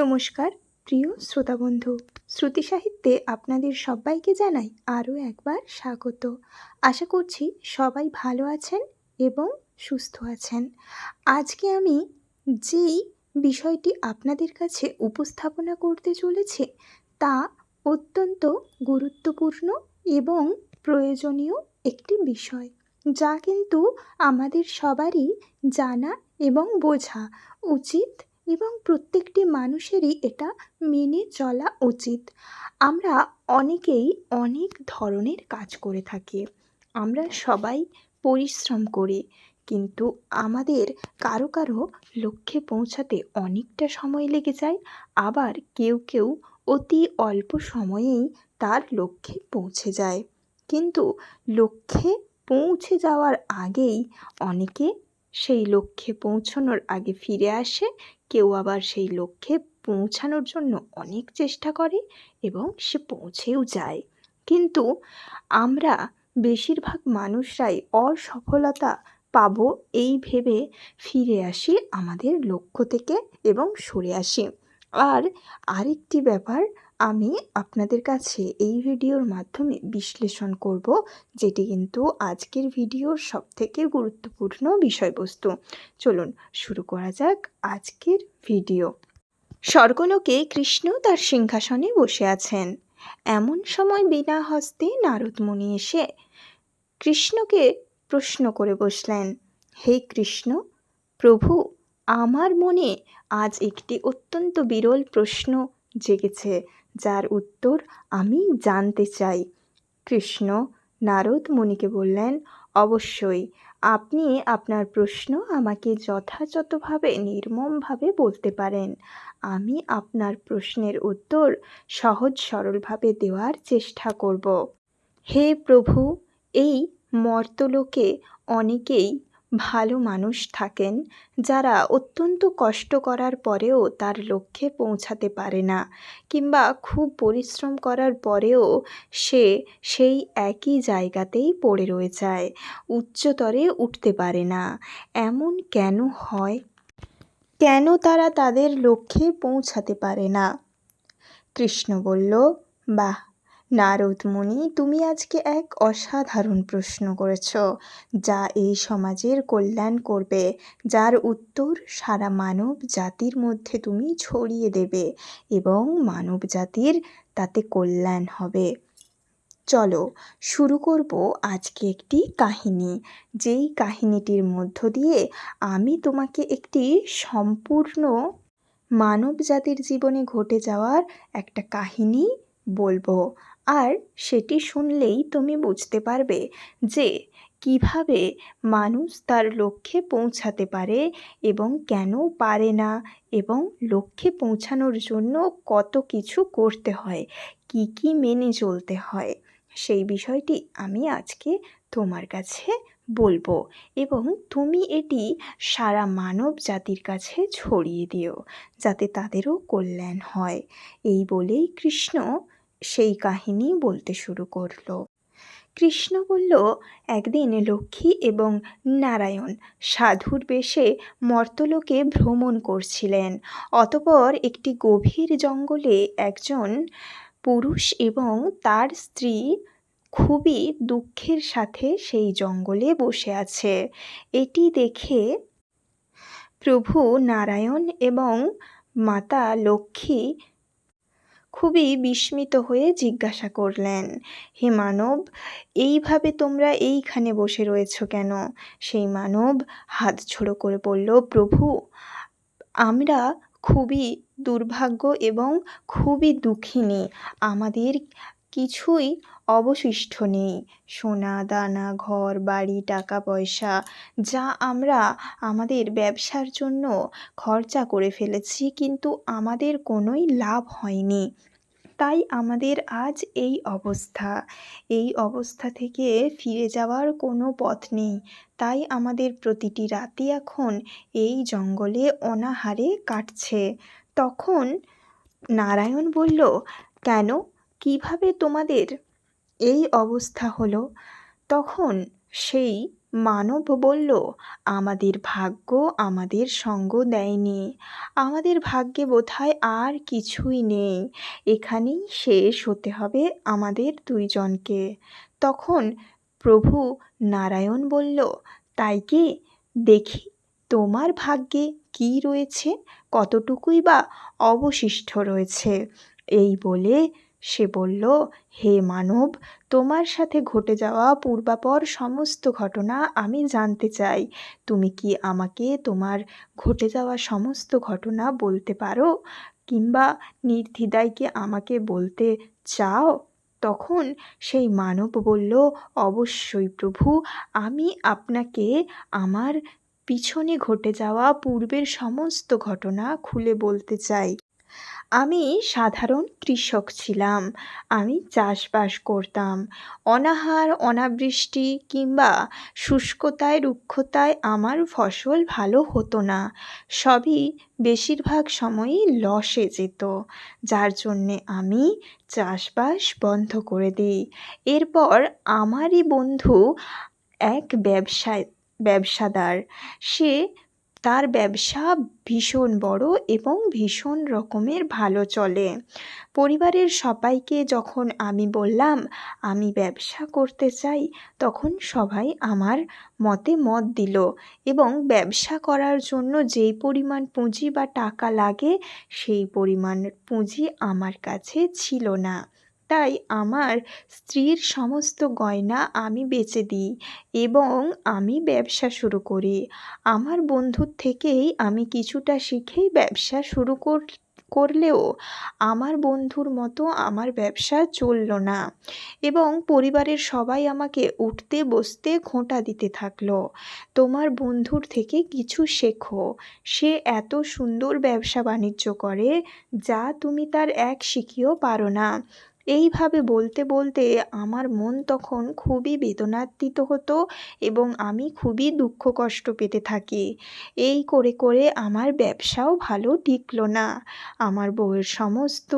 নমস্কার, প্রিয় শ্রোতা বন্ধু শ্রুতি সাহিত্যে আপনাদের সবাইকে জানাই আরও একবার স্বাগত। আশা করছি সবাই ভালো আছেন এবং সুস্থ আছেন। আজকে আমি যেই বিষয়টি আপনাদের কাছে উপস্থাপনা করতে চলেছি, তা অত্যন্ত গুরুত্বপূর্ণ এবং প্রয়োজনীয় একটি বিষয়, যা কিন্তু আমাদের সবারই জানা এবং বোঝা উচিত এবং প্রত্যেকটি মানুষেরই এটা মেনে চলা উচিত। আমরা অনেকেই অনেক ধরনের কাজ করে থাকি। আমরা সবাই পরিশ্রম করি, কিন্তু আমাদের কারও কারও লক্ষ্যে পৌঁছাতে অনেকটা সময় লেগে যায়, আবার কেউ কেউ অতি অল্প সময়েই তার লক্ষ্যে পৌঁছে যায়। কিন্তু লক্ষ্যে পৌঁছে যাওয়ার আগেই অনেকে সেই লক্ষ্যে পৌঁছানোর আগে ফিরে আসে কেউ আবার সেই লক্ষ্যে পৌঁছানোর জন্য অনেক চেষ্টা করে এবং সে পৌঁছেও যায়। কিন্তু আমরা বেশিরভাগ মানুষরাই অসফলতা পাব এই ভেবে ফিরে আসি আমাদের লক্ষ্য থেকে এবং সরে আসি। আর আরেকটি ব্যাপার আমি আপনাদের কাছে এই ভিডিওর মাধ্যমে বিশ্লেষণ করব যেটি কিন্তু আজকের ভিডিওর সবথেকে গুরুত্বপূর্ণ বিষয়বস্তু। চলুন শুরু করা যাক আজকের ভিডিও। স্বর্গলোকে কৃষ্ণ তার সিংহাসনে বসে আছেন। এমন সময় বিনা হস্তে নারদমণি এসে কৃষ্ণকে প্রশ্ন করে বসলেন, হে কৃষ্ণ, প্রভু, আমার মনে আজ একটি অত্যন্ত বিরল প্রশ্ন জেগেছে যার উত্তর আমি জানতে চাই। কৃষ্ণ নারদ মুনিকে বললেন, অবশ্যই। আপনি আপনার প্রশ্ন আমাকে যথাযথভাবে, নির্মমভাবে বলতে পারেন। আমি আপনার প্রশ্নের উত্তর সহজ সরলভাবে দেওয়ার চেষ্টা করব। হে প্রভু, এই মর্তলোকে অনেকেই ভালো মানুষ থাকেন যারা অত্যন্ত কষ্ট করার পরেও তার লক্ষ্যে পৌঁছাতে পারে না কিংবা খুব পরিশ্রম করার পরেও সে সেই একই জায়গাতেই পড়ে রয়ে যায়, উচ্চতরে উঠতে পারে না। এমন কেন হয়? কেন তারা তাদের লক্ষ্যে পৌঁছাতে পারে না? কৃষ্ণ বলল, বাহ নারদ মুনি, তুমি আজকে এক অসাধারণ প্রশ্ন করেছ, যা এই সমাজের কল্যাণ করবে, যার উত্তর সারা মানব জাতির মধ্যে তুমি ছড়িয়ে দেবে এবং মানব জাতির তাতে কল্যাণ হবে। চলো, শুরু করব আজকে একটি কাহিনী, যেই কাহিনীটির মধ্য দিয়ে আমি তোমাকে একটি সম্পূর্ণ মানব জাতির জীবনে ঘটে যাওয়ার একটা কাহিনী বলব। আর সেটি শুনলেই তুমি বুঝতে পারবে যে কীভাবে মানুষ তার লক্ষ্যে পৌঁছাতে পারে এবং কেন পারে না এবং লক্ষ্যে পৌঁছানোর জন্য কত কিছু করতে হয়, কি কি মেনে চলতে হয়, সেই বিষয়টি আমি আজকে তোমার কাছে বলব এবং তুমি এটি সারা মানব জাতির কাছে ছড়িয়ে দিও যাতে তাদেরও কল্যাণ হয়। এই বলেই কৃষ্ণ সেই কাহিনী বলতে শুরু করল। কৃষ্ণ বলল, একদিন লক্ষ্মী এবং নারায়ণ সাধুর বেশে মর্তলোকে ভ্রমণ করছিলেন। অতপর একটি গভীর জঙ্গলে একজন পুরুষ এবং তার স্ত্রী খুবই দুঃখের সাথে সেই জঙ্গলে বসে আছে। এটি দেখে প্রভু নারায়ণ এবং মাতা লক্ষ্মী খুবই বিস্মিত হয়ে জিজ্ঞাসা করলেন, হে মানব, এইভাবে তোমরা এইখানে বসে রয়েছ কেন? সেই মানব হাত ছোড়ো করে বলল, প্রভু, আমরা খুবই দুর্ভাগ্য এবং খুবই দুঃখিনী। আমাদের কিছুই অবশিষ্ট নেই। সোনা, দানা, ঘর, বাড়ি, টাকা, পয়সা, যা আমরা আমাদের ব্যবসার জন্য খরচা করে ফেলেছি, কিন্তু আমাদের কোনোই লাভ হয়নি। তাই আমাদের আজ এই অবস্থা। এই অবস্থা থেকে ফিরে যাওয়ার কোনো পথ নেই। তাই আমাদের প্রতিটি রাতি এখন এই জঙ্গলে অনাহারে কাটছে। তখন নারায়ণ বলল, কেন কীভাবে তোমাদের এই অবস্থা হলো? তখন সেই মানব বলল, আমাদের ভাগ্য আমাদের সঙ্গ দেয়নি। আমাদের ভাগ্যে বোধহয় আর কিছুই নেই। এখানেই শেষ হতে হবে আমাদের দুইজনকে। তখন প্রভু নারায়ণ বলল, তাই কি? দেখি তোমার ভাগ্যে কি রয়েছে? কতটুকুই বা অবশিষ্ট রয়েছে? এই বলে সে বলল, হে মানব, তোমার সাথে ঘটে যাওয়া পূর্বাপর সমস্ত ঘটনা আমি জানতে চাই। তুমি কি আমাকে তোমার ঘটে যাওয়া সমস্ত ঘটনা বলতে পারো? কিংবা নির্দ্বিধায় কি আমাকে বলতে চাও? তখন সেই মানব বলল, অবশ্যই প্রভু, আমি আপনাকে আমার পিছনে ঘটে যাওয়া পূর্বের সমস্ত ঘটনা খুলে বলতে চাই। আমি সাধারণ কৃষক ছিলাম। আমি চাষবাস করতাম। অনাহার, অনাবৃষ্টি কিংবা শুষ্কতায়, রুক্ষতায় আমার ফসল ভালো হতো না। সবই বেশিরভাগ সময়ই লসে যেত। যার জন্যে আমি চাষবাস বন্ধ করে দিই। এরপর আমারই বন্ধু এক ব্যবসায়, ব্যবসাদার। সে তার ব্যবসা ভীষণ বড় এবং ভীষণ রকমের ভালো চলে। পরিবারের সবাইকে যখন আমি বললাম, আমি ব্যবসা করতে চাই তখন সবাই আমার মতে মত দিল এবং ব্যবসা করার জন্য যেই পরিমাণ পুঁজি বা টাকা লাগে, সেই পরিমাণ পুঁজি আমার কাছে ছিল না। তাই আমার স্ত্রীর সমস্ত গয়না আমি বেচে দিই এবং আমি ব্যবসা শুরু করি। আমার বন্ধুর থেকেই আমি কিছুটা শিখেই ব্যবসা শুরু কর, করলেও আমার বন্ধুর মতো আমার ব্যবসা চলল না এবং পরিবারের সবাই আমাকে উঠতে বসতে খোঁটা দিতে থাকল। তোমার বন্ধুর থেকে কিছু শেখো। সে এত সুন্দর ব্যবসা বাণিজ্য করে যা তুমি তার এক শিখিও পারো না। এইভাবে বলতে বলতে আমার মন তখন খুবই বেদনার্তিত হতো এবং আমি খুবই দুঃখ কষ্ট পেতে থাকি। এই করে করে আমার ব্যবসাও ভালো টিকলো না। আমার বউয়ের সমস্ত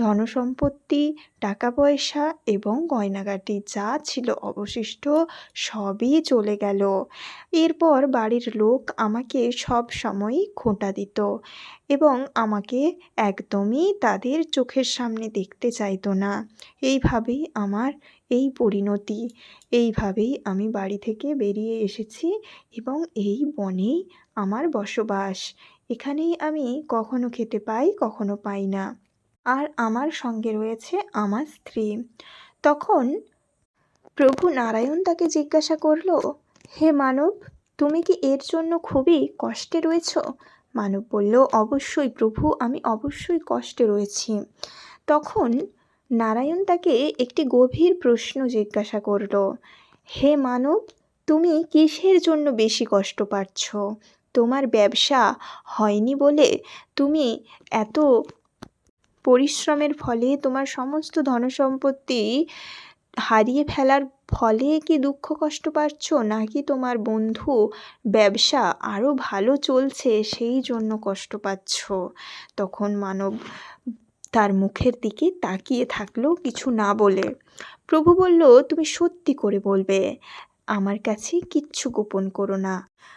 ধনসম্পত্তি টাকা পয়সা এবং গয়নাগাটি যা ছিল অবশিষ্ট সবই চলে গেল। এরপর বাড়ির লোক আমাকে সব সময়ই খোঁটা দিত এবং আমাকে একদমই তাদের চোখের সামনে দেখতে চাইতো না। এইভাবেই আমার এই পরিণতি। এইভাবেই আমি বাড়ি থেকে বেরিয়ে এসেছি এবং এই বনেই আমার বসবাস। এখানেই আমি কখনো খেতে পাই, কখনো পাই না। আর আমার সঙ্গে রয়েছে আমার স্ত্রী। তখন প্রভু নারায়ণ তাকে জিজ্ঞাসা করল, হে মানব, তুমি কি এর জন্য খুবই কষ্টে রয়েছ? মানব বলল, অবশ্যই প্রভু, আমি অবশ্যই কষ্টে রয়েছি। তখন নারায়ণ তাকে একটি গভীর প্রশ্ন জিজ্ঞাসা করল, হে মানব, তুমি কিসের জন্য বেশি কষ্ট পাচ্ছ? তোমার ব্যবসা হয়নি বলে তুমি এত পরিশ্রমের ফলে তোমার সমস্ত ধনসম্পত্তি হারিয়ে ফেলার ফলে কি দুঃখ কষ্ট পাচ্ছ? নাকি তোমার বন্ধু ব্যবসা আরও ভালো চলছে, সেই জন্য কষ্ট পাচ্ছ? তখন মানব তার মুখের দিকে তাকিয়ে থাকল কিছু না বলে। প্রভু বলল, তুমি সত্যি করে বলবে, আমার কাছে কিচ্ছু গোপন করো না।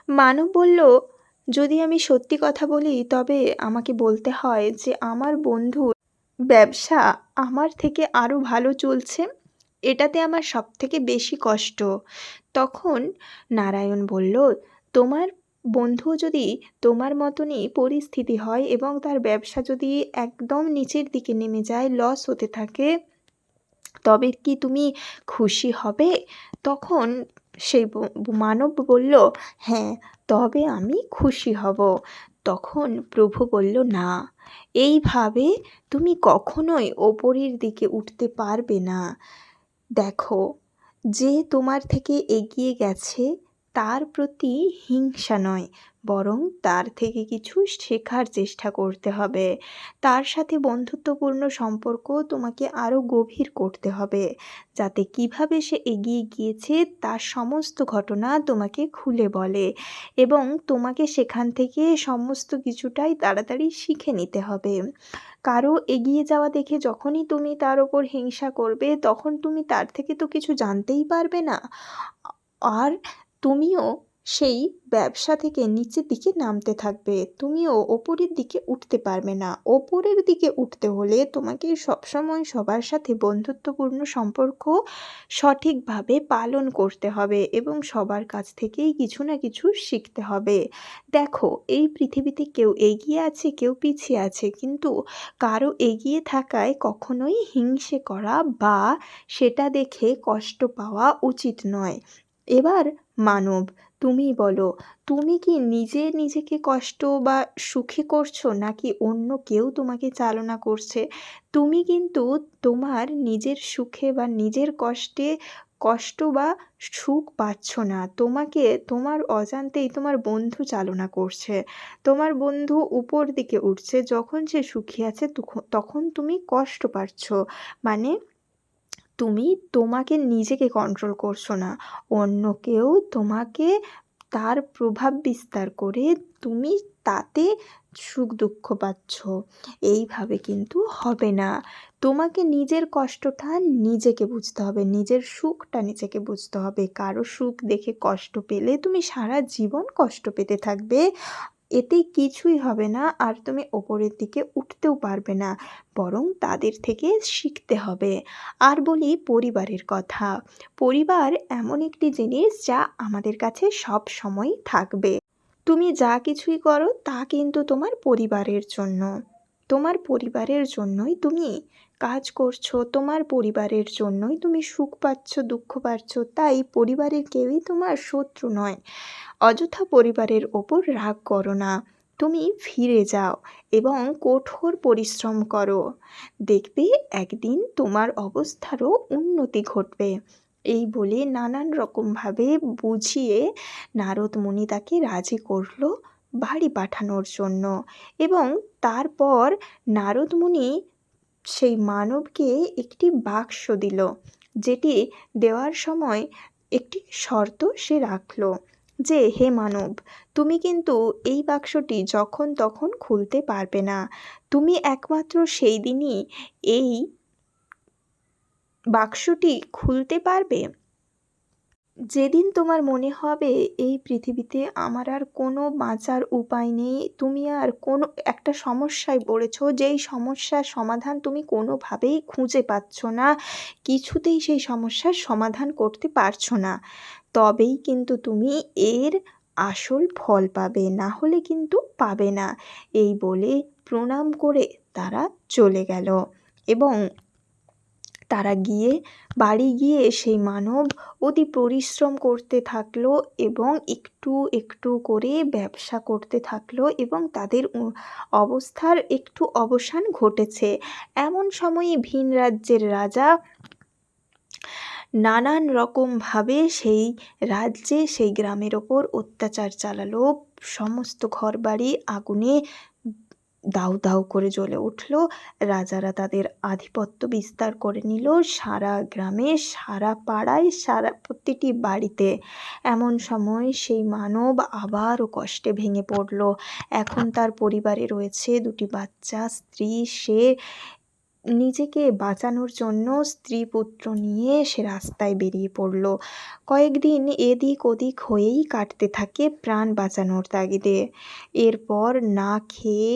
মানব বলল, যদি আমি সত্যি কথা বলি, তবে আমাকে বলতে হয় যে আমার বন্ধু ব্যবসা আমার থেকে আরও ভালো চলছে, এটাতে আমার সব থেকে বেশি কষ্ট। তখন নারায়ণ বলল, তোমার বন্ধু যদি তোমার মতনই পরিস্থিতি হয় এবং তার ব্যবসা যদি একদম নিচের দিকে নেমে যায় লস হতে থাকে, তবে কি তুমি খুশি হবে? তখন সেই মানব বলল হ্যাঁ তবে আমি খুশি হব। তখন প্রভু বলল, না এইভাবে তুমি কখনোই ওপরের দিকে উঠতে পারবে না। দেখো, যে তোমার থেকে এগিয়ে গেছে তার প্রতি হিংসা নয়, বরং তার থেকে কিছু শেখার চেষ্টা করতে হবে। তার সাথে বন্ধুত্বপূর্ণ সম্পর্ক তোমাকে আরও গভীর করতে হবে, যাতে কীভাবে সে এগিয়ে গিয়েছে তার সমস্ত ঘটনা তোমাকে খুলে বলে এবং তোমাকে সেখান থেকে সমস্ত কিছুটাই তাড়াতাড়ি শিখে নিতে হবে। কারও এগিয়ে যাওয়া দেখে যখনই তুমি তার ওপর হিংসা করবে, তখন তুমি তার থেকে তো কিছু জানতেই পারবে না। আর তুমিও সেই ব্যবসা থেকে নিচের দিকে নামতে থাকবে। তুমিও ওপরের দিকে উঠতে পারবে না। ওপরের দিকে উঠতে হলে তোমাকে সবসময় সবার সাথে বন্ধুত্বপূর্ণ সম্পর্ক সঠিকভাবে পালন করতে হবে এবং সবার কাছ থেকেই কিছু না কিছু শিখতে হবে। দেখো, এই পৃথিবীতে কেউ এগিয়ে আছে, কেউ পিছিয়ে আছে, কিন্তু কারও এগিয়ে থাকায় কখনোই হিংসে করা বা সেটা দেখে কষ্ট পাওয়া উচিত নয়। এবার মানব, তুমি বলো, তুমি কি নিজে নিজেকে কষ্ট বা সুখে করছ নাকি অন্য কেউ তোমাকে চালনা করছে? তুমি কিন্তু তোমার নিজের সুখে বা নিজের কষ্টে কষ্ট বা সুখ পাচ্ছ না। তোমাকে, তোমার অজান্তেই তোমার বন্ধু চালনা করছে। তোমার বন্ধু উপর দিকে উঠছে। যখন সে সুখী আছে তখন তুমি কষ্ট পাচ্ছ। মানে তুমি তোমাকে নিজেকে কন্ট্রোল করছ না। অন্য কেউ তোমাকে তার প্রভাব বিস্তার করে তুমি তাতে সুখ দুঃখ পাচ্ছ। এইভাবে কিন্তু হবে না। তোমাকে নিজের কষ্টটা নিজেকে বুঝতে হবে, নিজের সুখটা নিজেকে বুঝতে হবে। কারও সুখ দেখে কষ্ট পেলে তুমি সারা জীবন কষ্ট পেতে থাকবে। এতে কিছুই হবে না আর তুমি ওপরের দিকে উঠতেও পারবে না, বরং তাদের থেকে শিখতে হবে। আর বলি পরিবারের কথা। পরিবার এমন একটি জিনিস যা আমাদের কাছে সব সময় থাকবে। তুমি যা কিছুই করো তা কিন্তু তোমার পরিবারের জন্য। তোমার পরিবারের জন্যই তুমি কাজ করছ, তোমার পরিবারের জন্যই তুমি সুখ পাচ্ছ, দুঃখ পাচ্ছ, তাই পরিবারের কেউই তোমার শত্রু নয়। অযথা পরিবারের ওপর রাগ করো না। তুমি ফিরে যাও এবং কঠোর পরিশ্রম করো। দেখবে একদিন তোমার অবস্থারও উন্নতি ঘটবে। এই বলে নানান রকমভাবে বুঝিয়ে নারদ মুনি তাকে রাজি করল বাড়ি পাঠানোর জন্য এবং তারপর নারদ মুনি সেই মানবকে একটি বাক্স দিল, যেটি দেওয়ার সময় একটি শর্ত সে রাখল যে, হে মানব, তুমি কিন্তু এই বাক্সটি যখন তখন খুলতে পারবে না। তুমি একমাত্র সেই দিনই এই বাক্সটি খুলতে পারবে? যেদিন তোমার মনে হবে এই পৃথিবীতে আমার আর কোনো বাঁচার উপায় নেই, তুমি আর কোনো একটা সমস্যায় পড়েছো, যেই সমস্যার সমাধান তুমি কোনোভাবেই খুঁজে পাচ্ছ না, কিছুতেই সেই সমস্যার সমাধান করতে পারছ না। তবেই কিন্তু তুমি এর আসল ফল পাবে, না হলে কিন্তু পাবে না। এই বলে প্রণাম করে তারা চলে গেল। এবং তারা গিয়ে বাড়ি গিয়ে সেই মানব অতি পরিশ্রম করতে থাকল এবং একটু একটু করে ব্যবসা করতে থাকল এবং তাদের অবস্থার একটু অবসান ঘটেছে। এমন সময়ে ভিন রাজ্যের রাজা নানান রকমভাবে সেই রাজ্যে, সেই গ্রামের ওপর অত্যাচার চালালো। সমস্ত ঘরবাড়ি আগুনে দাউ দাউ করে জ্বলে উঠল। রাজারা তাদের আধিপত্য বিস্তার করে নিল সারা গ্রামে, সারা পাড়ায়, সারা প্রতিটি বাড়িতে। এমন সময় সেই মানব আবারও কষ্টে ভেঙে পড়ল। এখন তার পরিবারে রয়েছে দুটি বাচ্চা, স্ত্রী, সে নিজেকে বাঁচানোর জন্য স্ত্রী পুত্র নিয়ে সে রাস্তায় বেরিয়ে পড়ল। কয়েকদিন এদিক ওদিক হয়েই কাটতে থাকে প্রাণ বাঁচানোর তাগিদে। এরপর না খেয়ে,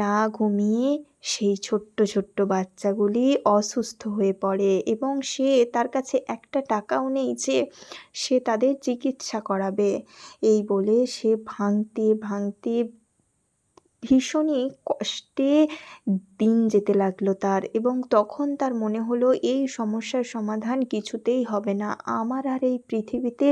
না ঘুমিয়ে সেই ছোট্ট ছোট্ট বাচ্চাগুলি অসুস্থ হয়ে পড়ে এবং সে তার কাছে একটা টাকাও নেই যে সে তাদের চিকিৎসা করাবে। এই বলে সে ভাঙতে ভাঙতে ভীষণই কষ্টে দিন যেতে লাগল তার এবং তখন তার মনে হলো, এই সমস্যার সমাধান কিছুতেই হবে না। আমার আর এই পৃথিবীতে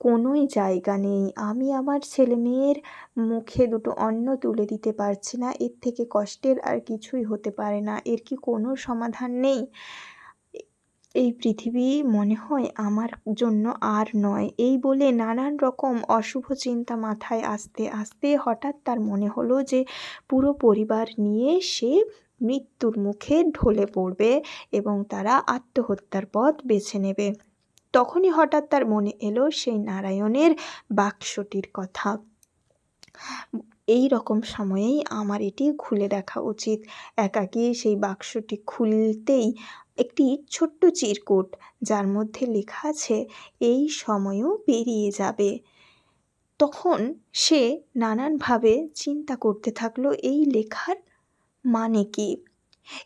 কোনোই জায়গা নেই। আমি আমার ছেলে মেয়ের মুখে দুটো অন্ন তুলে দিতে পারছি না। এর থেকে কষ্টের আর কিছুই হতে পারে না। এর কি কোনো সমাধান নেই? এই পৃথিবী মনে হয় আমার জন্য আর নয়। এই বলে নানান রকম অশুভ চিন্তা মাথায় আসতে আসতে হঠাৎ তার মনে হলো যে পুরো পরিবার নিয়ে সে মৃত্যুর মুখে ঢলে পড়বে এবং তারা আত্মহত্যার পথ বেছে নেবে। তখনই হঠাৎ তার মনে এলো সেই নারায়ণের বাক্সটির কথা। এই রকম সময়েই আমার এটি খুলে দেখা উচিত। একাকী সেই বাক্সটি খুলতেই একটি ছোট্ট চিরকুট, যার মধ্যে লেখা আছে, এই সময়ও পেরিয়ে যাবে। তখন সে নানানভাবে চিন্তা করতে থাকল এই লেখার মানে কি?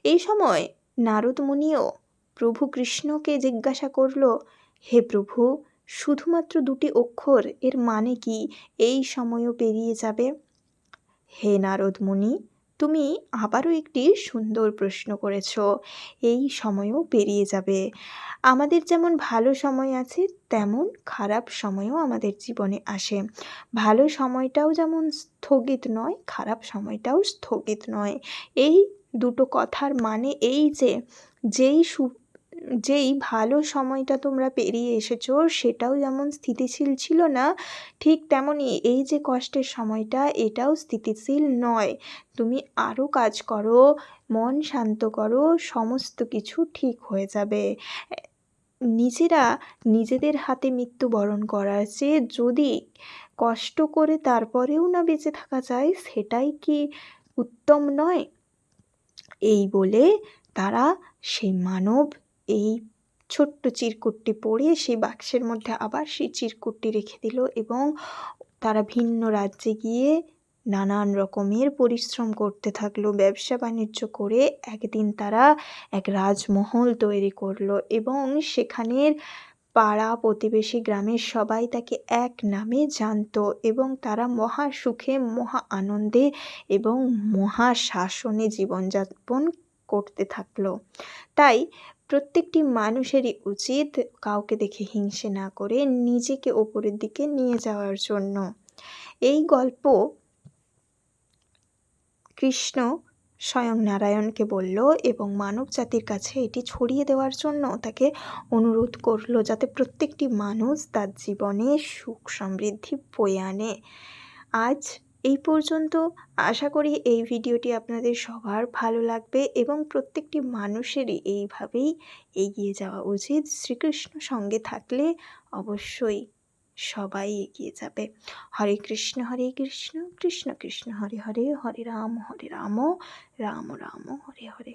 এই সময় নারদ মুনিও প্রভু কৃষ্ণকে জিজ্ঞাসা করল, হে প্রভু, শুধুমাত্র দুটি অক্ষর, এর মানে কি? এই সময়ও পেরিয়ে যাবে? হে নারদ মুনি তুমি আবারও একটি সুন্দর প্রশ্ন করেছ। এই সময়ও পেরিয়ে যাবে। আমাদের যেমন ভালো সময় আছে, তেমন খারাপ সময়ও আমাদের জীবনে আসে। ভালো সময়টাও যেমন স্থগিত নয়, খারাপ সময়টাও স্থগিত নয়। এই দুটো কথার মানে এই যে, যেই সু যেই ভালো সময়টা তোমরা পেরিয়ে এসেছ, সেটাও যেমন স্থিতিশীল ছিল না, ঠিক তেমনই এই যে কষ্টের সময়টা, এটাও স্থিতিশীল নয়। তুমি আরও কাজ করো, মন শান্ত করো, সমস্ত কিছু ঠিক হয়ে যাবে। নিজেরা নিজেদের হাতে মৃত্যুবরণ করার চেয়ে যদি কষ্ট করে তারপরেও না বেঁচে থাকা যায়, সেটাই কি উত্তম নয়? এই বলে তারা সেই মানব এই ছোট্ট চিরকুটটি পড়ে সেই বাক্সের মধ্যে আবার সেই চিরকুটটি রেখে দিল এবং তারা ভিন্ন রাজ্যে গিয়ে নানান রকমের পরিশ্রম করতে থাকল, ব্যবসা বাণিজ্য করে একদিন তারা এক রাজমহল তৈরি করল এবং সেখানের পাড়া প্রতিবেশী গ্রামের সবাই তাকে এক নামে জানতো এবং তারা মহা সুখে, মহা আনন্দে এবং মহা শাসনে জীবনযাপন করতে থাকল। তাই প্রত্যেকটি মানুষেরই উচিত কাউকে দেখে হিংসে না করে নিজেকে ওপরের দিকে নিয়ে যাওয়ার জন্য। এই গল্প কৃষ্ণ স্বয়ং নারায়ণকে বলল এবং মানব জাতির কাছে এটি ছড়িয়ে দেওয়ার জন্য তাকে অনুরোধ করল যাতে প্রত্যেকটি মানুষ তার জীবনে সুখ সমৃদ্ধি বয়ে আনে। আজ এই পর্যন্ত আশা করি এই ভিডিওটি আপনাদের সবার ভালো লাগবে এবং প্রত্যেকটি মানুষেরই এইভাবেই এগিয়ে যাওয়া উচিত। শ্রীকৃষ্ণ সঙ্গে থাকলে অবশ্যই সবাই এগিয়ে যাবে। হরে কৃষ্ণ হরে কৃষ্ণ কৃষ্ণ কৃষ্ণ, হরে হরে হরে রাম হরে রাম রাম রাম হরে হরে।